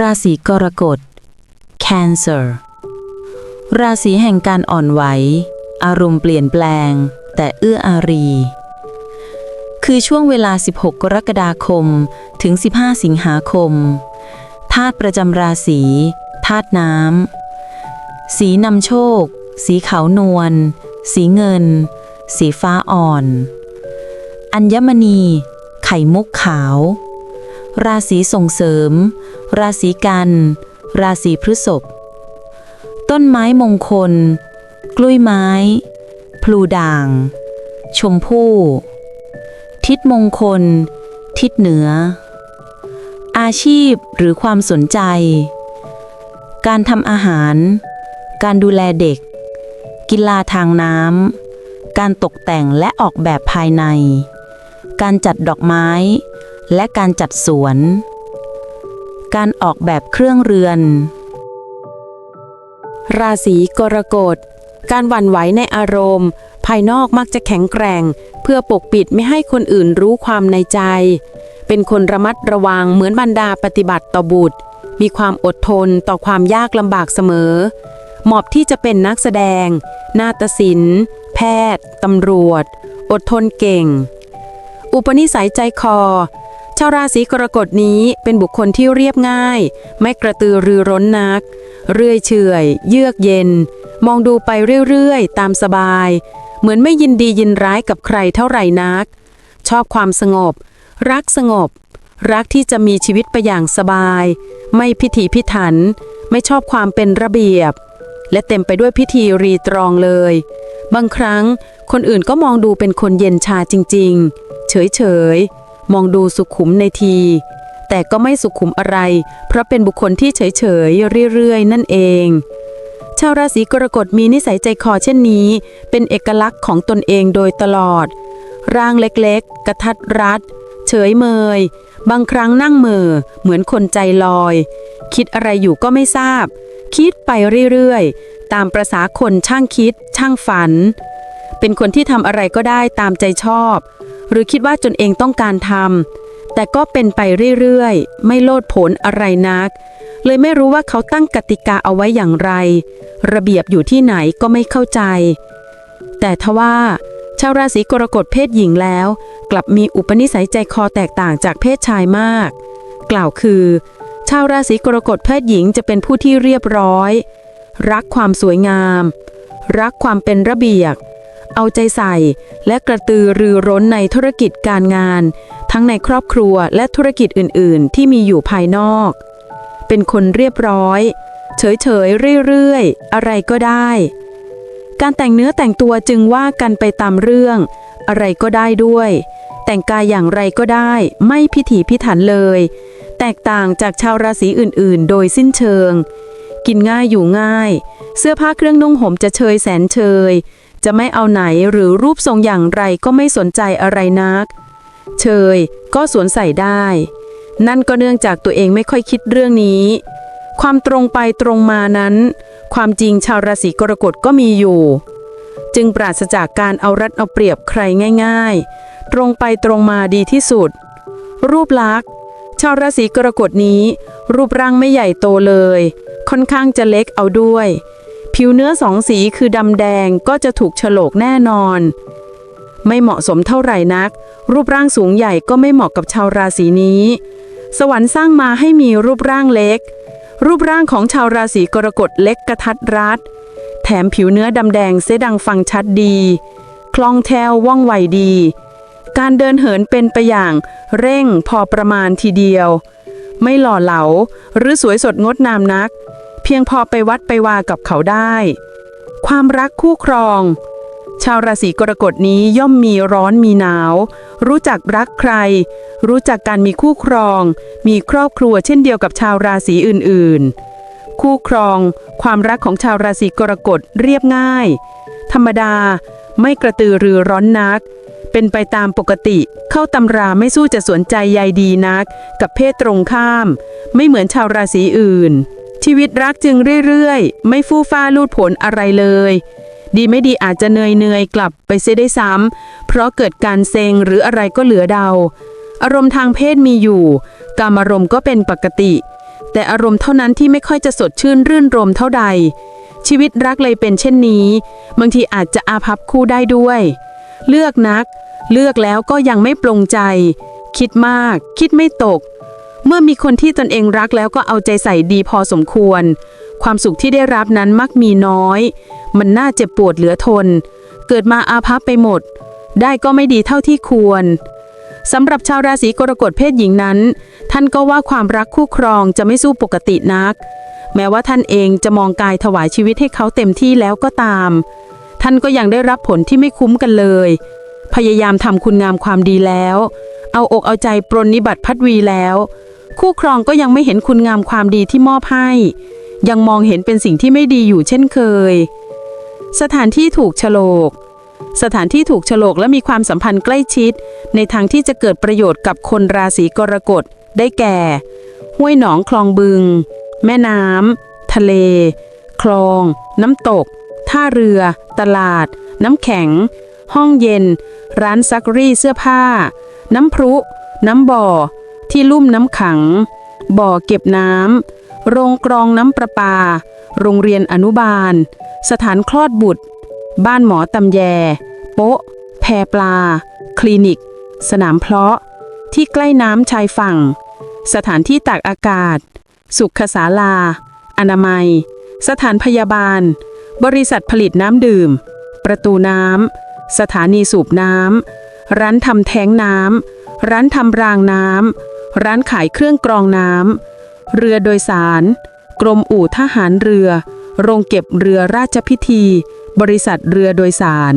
ราศีกรกฎ Cancer ราศีแห่งการอ่อนไหว อารมณ์เปลี่ยนแปลง แต่เอื้ออารี คือช่วงเวลา 16 กรกฎาคม ถึง 15 สิงหาคม ธาตุประจำราศี ธาตุน้ำ สีนำโชค สีขาวนวล สีเงิน สีฟ้าอ่อน อัญมณี ไข่มุกขาว ราศีส่งเสริม ราศีกัน ราศีพฤษภ ต้นไม้มงคล กล้วยไม้ พลูด่าง ชมพู่ ทิศมงคล ทิศเหนือ อาชีพหรือความสนใจ การทำอาหาร การดูแลเด็ก กีฬาทางน้ำการตกแต่งและออกแบบภายใน การจัดดอกไม้ และการจัดสวน การออกแบบเครื่องเรือน ราศีกรกฎ การหวั่นไหวในอารมณ์ ภายนอกมักจะแข็งแกร่ง เพื่อปกปิดไม่ให้คนอื่นรู้ความในใจ เป็นคนระมัดระวังเหมือนบรรดาปฏิบัติต่อบุตร มีความอดทนต่อความยากลำบากเสมอ เหมาะที่จะเป็นนักแสดง นาฏศิลป์ แพทย์ตำรวจ อดทนเก่ง อุปนิสัยใจคอ ชาวราศีกรกฎนี้เป็นบุคคลที่เรียบง่าย ไม่กระตือรือร้นนัก เรื่อยเฉอยเยือกเย็น มองดูไปเรื่อยๆ ตามสบาย เหมือนไม่ยินดียินร้ายกับใครเท่าไหร่นัก ชอบความสงบ รักสงบ รักที่จะมีชีวิตไปอย่างสบาย ไม่พิถีพิถัน ไม่ชอบความเป็นระเบียบ และเต็มไปด้วยพิธีรีตรองเลย บางครั้งคนอื่นก็มองดูเป็นคนเย็นชาจริง ๆ เฉยๆ มองดูสุขุมในที แต่ก็ไม่สุขุมอะไร เพราะเป็นบุคคลที่เฉยๆเรื่อยๆ นั่นเอง ชาวราศีกรกฎมีนิสัยใจคอเช่นนี้ เป็นเอกลักษณ์ของตนเองโดยตลอด ร่างเล็กๆ กระทัดรัด เฉยเมย บางครั้งนั่งเหมอเหมือนคนใจลอย คิดอะไรอยู่ก็ไม่ทราบ คิดไปเรื่อยๆ ตามประษาคนช่างคิด ช่างฝันเป็นคนที่ทำอะไรก็ได้ตามใจชอบ หรือคิดว่าตนเองต้องการทำแต่ก็เป็นไปเรื่อยๆ ไม่โลดโผนอะไรนัก เลยไม่รู้ว่าเขาตั้งกติกาเอาไว้อย่างไร ระเบียบอยู่ที่ไหนก็ไม่เข้าใจ แต่ทว่าชาวราศีกรกฎเพศหญิงแล้ว กลับมีอุปนิสัยใจคอแตกต่างจากเพศชายมาก กล่าวคือ ชาวราศีกรกฎเพศหญิงจะเป็นผู้ที่เรียบร้อย รักความสวยงาม รักความเป็นระเบียบ เอาใจใส่ และกระตือรือร้นในธุรกิจการงาน ทั้งในครอบครัวและธุรกิจอื่น ๆ ที่มีอยู่ภายนอก เป็นคนเรียบร้อย เฉย ๆ เรื่อย ๆ อะไรก็ได้ การแต่งเนื้อแต่งตัวจึงว่ากันไปตามเรื่อง อะไรก็ได้ด้วย แต่งกายอย่างไรก็ได้ ไม่พิถีพิถันเลย แตกต่างจากชาวราศีอื่น ๆ โดยสิ้นเชิง กินง่ายอยู่ง่าย เสื้อผ้าเครื่องนุ่งห่มจะเชยแสนเชย จะไม่เอาไหนหรือรูปทรงอย่างไรก็ไม่สนใจอะไรนัก เชยก็สวนใส่ได้ นั่นก็เนื่องจากตัวเองไม่ค่อยคิดเรื่องนี้ ความตรงไปตรงมานั้น ความจริงชาวราศีกรกฎก็มีอยู่ จึงปราศจากการเอารัดเอาเปรียบใครง่าย ๆ ตรงไปตรงมาดีที่สุด รูปลักษณ์ชาวราศีกรกฎนี้ รูปร่างไม่ใหญ่โตเลย ค่อนข้างจะเล็กเอาด้วย ผิวเนื้อสองสีคือดำแดงก็จะถูกฉลกแน่นอน ไม่เหมาะสมเท่าไหร่นัก รูปร่างสูงใหญ่ก็ไม่เหมาะกับชาวราศีนี้ สวรรค์สร้างมาให้มีรูปร่างเล็ก รูปร่างของชาวราศีกรกฎเล็กกระทัดรัด แถมผิวเนื้อดำแดงเสยดังฟังชัดดี คล่องแคล่วว่องไวดี การเดินเหินเป็นไปอย่างเร่งพอประมาณทีเดียว ไม่หล่อเหลาหรือสวยสดงดงามนัก เพียงพอไปวัดไปวากับเขาได้ ความรักคู่ครอง ชาวราศีกรกฎนี้ย่อมมีร้อนมีหนาว รู้จักรักใคร รู้จักการมีคู่ครอง มีครอบครัวเช่นเดียวกับชาวราศีอื่นๆ คู่ครอง ความรักของชาวราศีกรกฎเรียบง่าย ธรรมดาไม่กระตือรือร้อนนัก เป็นไปตามปกติเข้าตำราไม่สู้จะสนใจใยดีนัก กับเพศตรงข้าม ไม่เหมือนชาวราศีอื่น ชีวิตรักจึงเรื่อยๆ ไม่ฟู่ฟ้าลูดผลอะไรเลย ดีไม่ดีอาจจะเนยเนยๆกลับไปเสียได้ซ้ำเพราะเกิดการเซงหรืออะไรก็เหลือเดา อารมณ์ทางเพศมีอยู่ การอารมณ์ก็เป็นปกติ แต่อารมณ์เท่านั้นที่ไม่ค่อยจะสดชื่นรื่นรมเท่าใด ชีวิตรักเลยเป็นเช่นนี้ บางทีอาจจะอาภัพคู่ได้ด้วย เลือกนัก เลือกแล้วก็ยังไม่ปลงใจ คิดมาก คิดไม่ตก เมื่อมีคนที่ตนเองรักแล้วก็เอาใจใส่ดีพอสมควร ความสุขที่ได้รับนั้นมักมีน้อย มันน่าเจ็บปวดเหลือทน เกิดมาอาภัพไปหมด ได้ก็ไม่ดีเท่าที่ควรสำหรับชาวราศีกรกฎเพศหญิงนั้น ท่านก็ว่าความรักคู่ครองจะไม่สู้ปกตินัก แม้ว่าท่านเองจะมองกายถวายชีวิตให้เขาเต็มที่แล้วก็ตาม ท่านก็ยังได้รับผลที่ไม่คุ้มกันเลย พยายามทำคุณงามความดีแล้ว เอาอกเอาใจปรนนิบัติพัดวีแล้ว คู่ครองก็ยังไม่เห็นคุณงามความดีที่มอบให้ ยังมองเห็นเป็นสิ่งที่ไม่ดีอยู่เช่นเคย สถานที่ถูกฉลก สถานที่ถูกฉลกและมีความสัมพันธ์ใกล้ชิด ในทางที่จะเกิดประโยชน์กับคนราศีกรกฎได้แก่ ห้วยหนองคลองบึง แม่น้ำทะเล คลอง น้ำตก ท่าเรือ ตลาด น้ำแข็ง ห้องเย็น ร้านซักรีดเสื้อผ้า น้ำพรุ น้ำบ่อ ที่ลุ่มน้ำขัง บ่อเก็บน้ำ โรงกรองน้ำประปา โรงเรียนอนุบาล สถานคลอดบุตร บ้านหมอตำแย โป๊ะ แพปลา คลินิก สนามเพาะ ที่ใกล้น้ำชายฝั่ง สถานที่ตากอากาศ สุขศาลา อนามัย สถานพยาบาล บริษัทผลิตน้ำดื่ม ประตูน้ำ สถานีสูบน้ำร้านทำแท้งน้ำ ร้านทำรางน้ำ ร้านขายเครื่องกรองน้ำ เรือโดยสาร กรมอู่ทหารเรือ โรงเก็บเรือราชพิธี บริษัทเรือโดยสาร